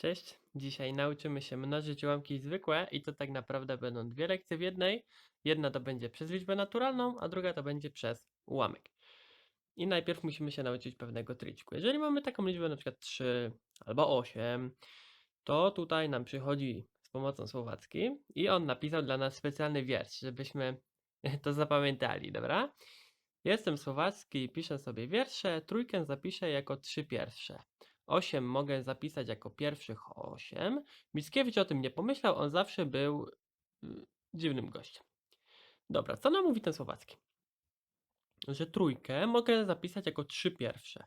Cześć, dzisiaj nauczymy się mnożyć ułamki zwykłe i to tak naprawdę będą dwie lekcje w jednej. Jedna to będzie przez liczbę naturalną, a druga to będzie przez ułamek. I najpierw musimy się nauczyć pewnego triczku. Jeżeli mamy taką liczbę na przykład 3 albo 8, to tutaj nam przychodzi z pomocą Słowacki i on napisał dla nas specjalny wiersz, żebyśmy to zapamiętali, dobra? Jestem Słowacki, piszę sobie wiersze, trójkę zapiszę jako trzy pierwsze. 8 mogę zapisać jako pierwszych 8. Mickiewicz o tym nie pomyślał, on zawsze był y, dziwnym gościem. Dobra, co nam mówi ten Słowacki? Że trójkę mogę zapisać jako trzy pierwsze.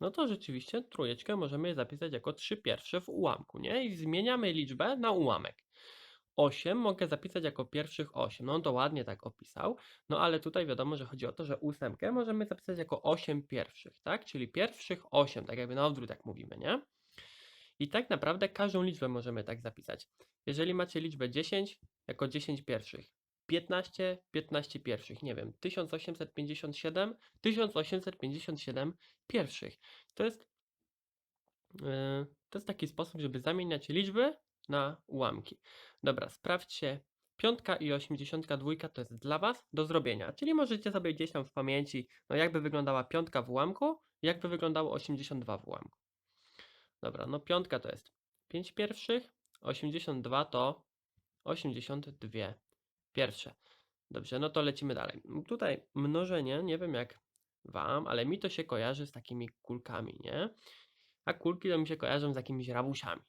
No to rzeczywiście trójeczkę możemy zapisać jako trzy pierwsze w ułamku, nie? I zmieniamy liczbę na ułamek. 8 mogę zapisać jako pierwszych 8. No on to ładnie tak opisał. No ale tutaj wiadomo, że chodzi o to, że ósemkę możemy zapisać jako 8 pierwszych, tak? Czyli pierwszych 8, tak jakby na odwrót tak mówimy, nie? I tak naprawdę każdą liczbę możemy tak zapisać. Jeżeli macie liczbę 10 jako 10 pierwszych, 15, 15 pierwszych, nie wiem, 1857, 1857 pierwszych. To jest, yy, to jest taki sposób, żeby zamieniać liczby na ułamki. Dobra, sprawdźcie. Piątka i 82 to jest dla Was do zrobienia. Czyli możecie sobie gdzieś tam w pamięci, no jakby wyglądała piątka w ułamku, jakby wyglądało 82 w ułamku. Dobra, no piątka to jest 5 pierwszych, 82 to 82 pierwsze. Dobrze, no to lecimy dalej. Tutaj mnożenie, nie wiem jak Wam, ale mi to się kojarzy z takimi kulkami, nie? A kulki to mi się kojarzą z jakimiś rabusiami.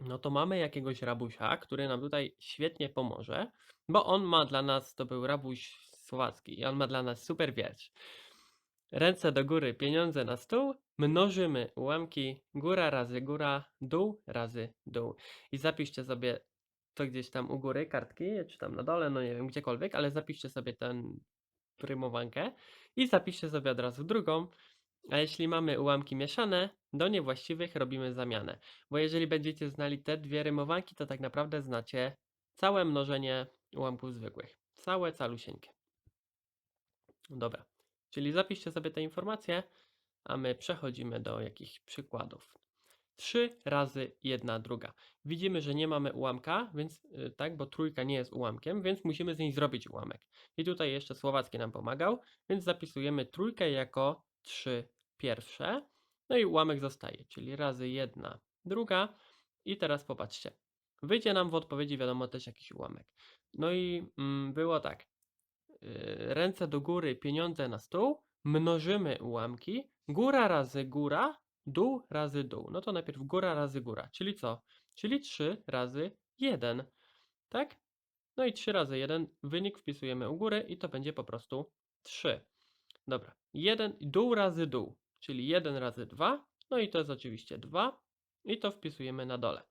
No to mamy jakiegoś rabusia, który nam tutaj świetnie pomoże, bo on ma dla nas, to był rabuś słowacki i on ma dla nas super wiersz. Ręce do góry, pieniądze na stół, mnożymy ułamki góra razy góra, dół razy dół. I zapiszcie sobie to gdzieś tam u góry kartki, czy tam na dole, no nie wiem, gdziekolwiek, ale zapiszcie sobie tę prymowankę i zapiszcie sobie od razu drugą. A jeśli mamy ułamki mieszane, do niewłaściwych robimy zamianę. Bo jeżeli będziecie znali te dwie rymowanki, to tak naprawdę znacie całe mnożenie ułamków zwykłych. Całe, calusieńkie. Dobra, czyli zapiszcie sobie te informacje, a my przechodzimy do jakichś przykładów. 3 razy 1 druga. Widzimy, że nie mamy ułamka, więc y, tak, bo trójka nie jest ułamkiem, więc musimy z niej zrobić ułamek. I tutaj jeszcze Słowacki nam pomagał, więc zapisujemy trójkę jako 3 pierwsze. No i ułamek zostaje, czyli razy 1 druga. I teraz popatrzcie. Wyjdzie nam w odpowiedzi, wiadomo, też jakiś ułamek. No i mm, było tak. Yy, ręce do góry, pieniądze na stół. Mnożymy ułamki. Góra razy góra, dół razy dół. No to najpierw góra razy góra, czyli co? Czyli 3 razy 1. Tak? No i 3 razy 1, wynik wpisujemy u góry i to będzie po prostu 3. Dobra, 1 dół razy dół, czyli 1 razy 2, no i to jest oczywiście 2 i to wpisujemy na dole.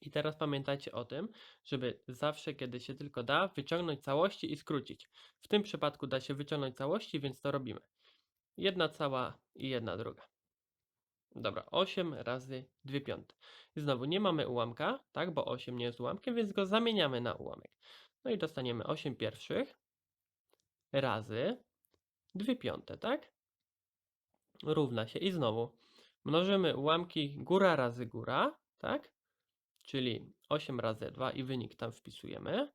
I teraz pamiętajcie o tym, żeby zawsze, kiedy się tylko da, wyciągnąć całości i skrócić. W tym przypadku da się wyciągnąć całości, więc to robimy. Jedna cała i jedna druga. Dobra, 8 razy 2 piąte. I znowu nie mamy ułamka, tak, bo 8 nie jest ułamkiem, więc go zamieniamy na ułamek. No i dostaniemy 8 pierwszych razy 2 piąte, tak? Równa się. I znowu mnożymy ułamki góra razy góra, tak? Czyli 8 razy 2 i wynik tam wpisujemy.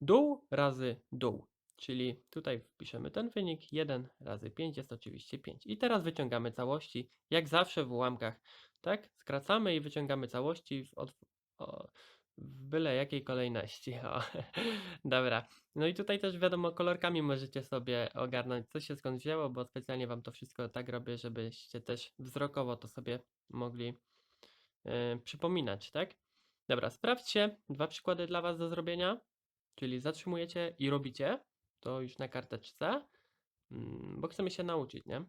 Dół razy dół, czyli tutaj wpiszemy ten wynik. 1 razy 5 jest oczywiście 5. I teraz wyciągamy całości, jak zawsze w ułamkach, tak? Skracamy i wyciągamy całości w, od, o, w byle jakiej kolejności. O. Dobra. No i tutaj też wiadomo, kolorkami możecie sobie ogarnąć, co się skąd wzięło, bo specjalnie Wam to wszystko tak robię, żebyście też wzrokowo to sobie mogli e, przypominać, tak? Dobra, sprawdźcie dwa przykłady dla Was do zrobienia, czyli zatrzymujecie i robicie to już na karteczce, mm, bo chcemy się nauczyć, nie?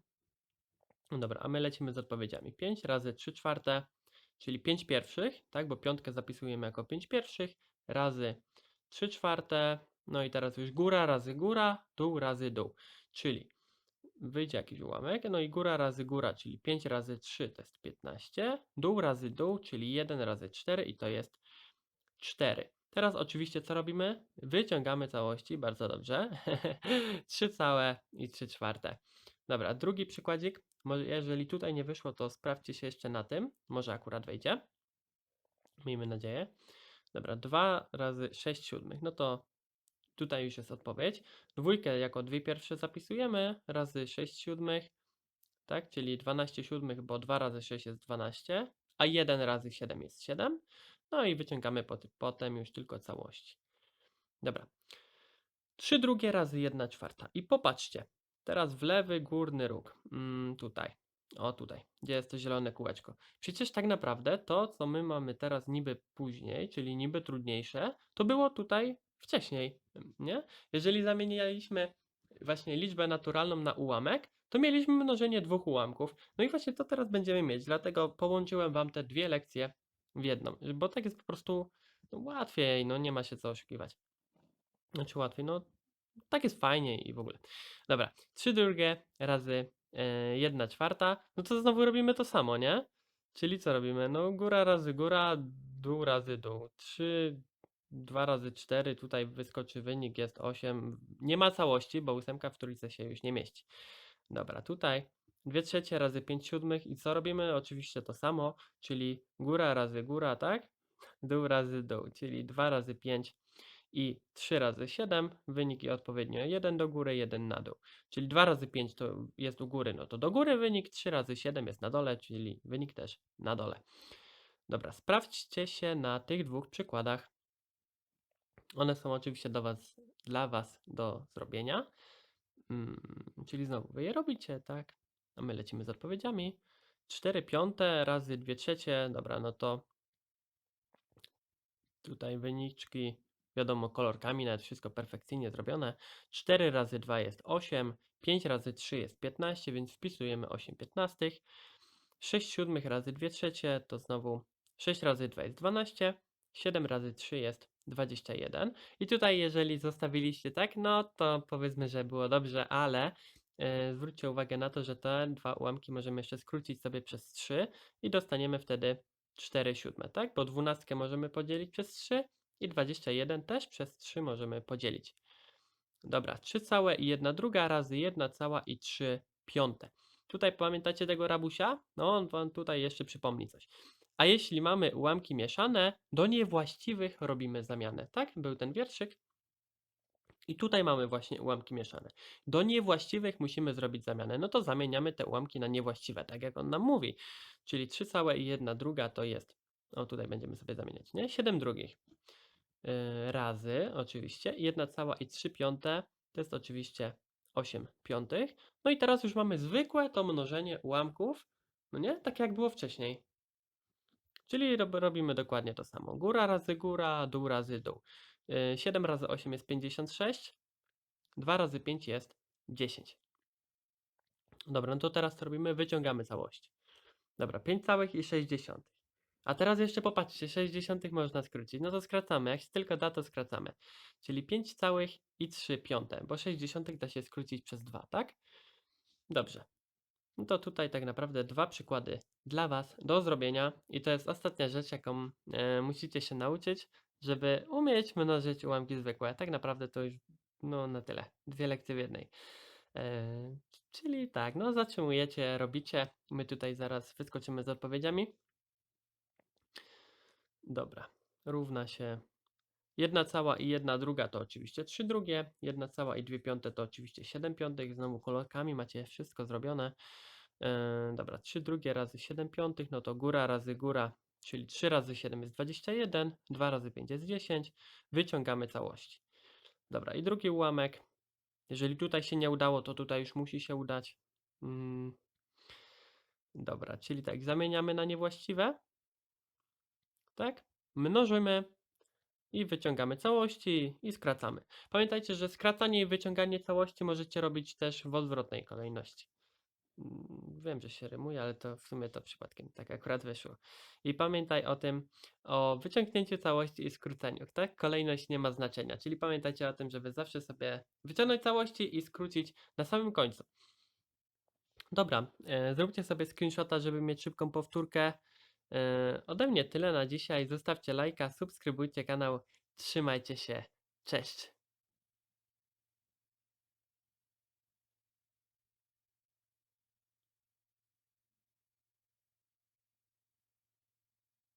No dobra, a my lecimy z odpowiedziami. 5 razy 3 czwarte, czyli 5 pierwszych, tak? Bo piątkę zapisujemy jako 5 pierwszych, razy 3 czwarte, no i teraz już góra razy góra, dół razy dół, czyli wyjdzie jakiś ułamek, no i góra razy góra, czyli 5 razy 3 to jest 15, dół razy dół, czyli 1 razy 4 i to jest 4. Teraz oczywiście co robimy? Wyciągamy całości, bardzo dobrze. 3 całe i 3 czwarte. Dobra, drugi przykładzik. Jeżeli tutaj nie wyszło, to sprawdźcie się jeszcze na tym. Może akurat wejdzie. Miejmy nadzieję. Dobra, 2 razy 6 siódmych. No to tutaj już jest odpowiedź. Dwójkę jako dwie pierwsze zapisujemy razy 6 siódmych. Tak, czyli 12 siódmych, bo 2 razy 6 jest 12, a 1 razy 7 jest 7. No i wyciągamy pot- potem już tylko całości. Dobra. 3 drugie razy 1 czwarta. I popatrzcie. Teraz w lewy górny róg. Mm, tutaj. O, tutaj. Gdzie jest to zielone kółeczko. Przecież tak naprawdę to, co my mamy teraz niby później, czyli niby trudniejsze, to było tutaj wcześniej, nie? Jeżeli zamienialiśmy właśnie liczbę naturalną na ułamek, to mieliśmy mnożenie dwóch ułamków. No i właśnie to teraz będziemy mieć, dlatego połączyłem Wam te dwie lekcje w jedną, bo tak jest po prostu no, łatwiej, no nie ma się co oszukiwać. Znaczy łatwiej, no tak jest fajniej i w ogóle. Dobra, 3 drugie razy e, 1 czwarta, no to znowu robimy to samo, nie? Czyli co robimy? No góra razy góra, dół razy dół. 3, 2 razy 4, tutaj wyskoczy wynik, jest 8. Nie ma całości, bo ósemka w trójce się już nie mieści. Dobra, tutaj 2 trzecie razy 5 siódmych i co robimy? Oczywiście to samo, czyli góra razy góra, tak? Dół razy dół, czyli 2 razy 5 i 3 razy 7, wyniki odpowiednio 1 do góry, 1 na dół. Czyli 2 razy 5 to jest u góry, no to do góry wynik, 3 razy 7 jest na dole, czyli wynik też na dole. Dobra, sprawdźcie się na tych dwóch przykładach. One są oczywiście do was, dla Was do zrobienia. Mm, czyli znowu wy je robicie, tak? A my lecimy z odpowiedziami. 4 piąte razy 2 trzecie, dobra, no to tutaj wyniczki, wiadomo, kolorkami, nawet wszystko perfekcyjnie zrobione. 4 razy 2 jest 8, 5 razy 3 jest 15, więc wpisujemy 8 piętnastych. 6 siódmych razy 2 trzecie to znowu 6 razy 2 jest 12, 7 razy 3 jest 21. I tutaj jeżeli zostawiliście tak, no to powiedzmy, że było dobrze, ale e, zwróćcie uwagę na to, że te dwa ułamki możemy jeszcze skrócić sobie przez 3 i dostaniemy wtedy 4 siódme, tak? Bo 12 możemy podzielić przez 3 i 21 też przez 3 możemy podzielić. Dobra, 3 całe i 1 druga razy 1 cała i 3 piąte. Tutaj pamiętacie tego rabusia? No on wam tutaj jeszcze przypomni coś. A jeśli mamy ułamki mieszane, do niewłaściwych robimy zamianę. Tak? Był ten wierszyk. I tutaj mamy właśnie ułamki mieszane. Do niewłaściwych musimy zrobić zamianę. No to zamieniamy te ułamki na niewłaściwe, tak jak on nam mówi. Czyli 3 całe i 1 druga to jest, o tutaj będziemy sobie zamieniać, nie? 7 drugich razy oczywiście 1 cała i 3 piąte to jest oczywiście 8 piątych. No i teraz już mamy zwykłe to mnożenie ułamków, no nie? Tak jak było wcześniej. Czyli rob, robimy dokładnie to samo. Góra razy góra, dół razy dół. Yy, 7 razy 8 jest 56. 2 razy 5 jest 10. Dobra, no to teraz co robimy? Wyciągamy całość. Dobra, 5 całych i 60. A teraz jeszcze popatrzcie, 60 można skrócić. No to skracamy, jak się tylko da, to skracamy. Czyli 5 całych i 3 piąte, bo 60 da się skrócić przez 2, tak? Dobrze. No to tutaj tak naprawdę dwa przykłady dla Was do zrobienia i to jest ostatnia rzecz, jaką e, musicie się nauczyć, żeby umieć mnożyć ułamki zwykłe. Tak naprawdę to już no na tyle. Dwie lekcje w jednej. E, czyli tak, no zatrzymujecie, robicie. My tutaj zaraz wyskoczymy z odpowiedziami. Dobra, równa się 1 cała i 1 druga to oczywiście 3 drugie, 1 cała i 2 piąte to oczywiście 7 piątych, znowu kolorkami macie wszystko zrobione. Yy, dobra, 3 drugie razy 7 piątych, no to góra razy góra, czyli 3 razy 7 jest 21, 2 razy 5 jest 10, wyciągamy całości. Dobra, i drugi ułamek, jeżeli tutaj się nie udało, to tutaj już musi się udać. Mm. Dobra, czyli tak, zamieniamy na niewłaściwe, tak? Mnożymy i wyciągamy całości i skracamy. Pamiętajcie, że skracanie i wyciąganie całości możecie robić też w odwrotnej kolejności. Mm, Wiem, że się rymuje, ale to w sumie to przypadkiem tak akurat wyszło. I pamiętaj o tym, o wyciągnięciu całości i skróceniu, tak? Kolejność nie ma znaczenia, czyli pamiętajcie o tym, żeby zawsze sobie wyciągnąć całości i skrócić na samym końcu. Dobra, e, zróbcie sobie screenshota, żeby mieć szybką powtórkę. E, ode mnie tyle na dzisiaj. Zostawcie lajka, subskrybujcie kanał. Trzymajcie się. Cześć.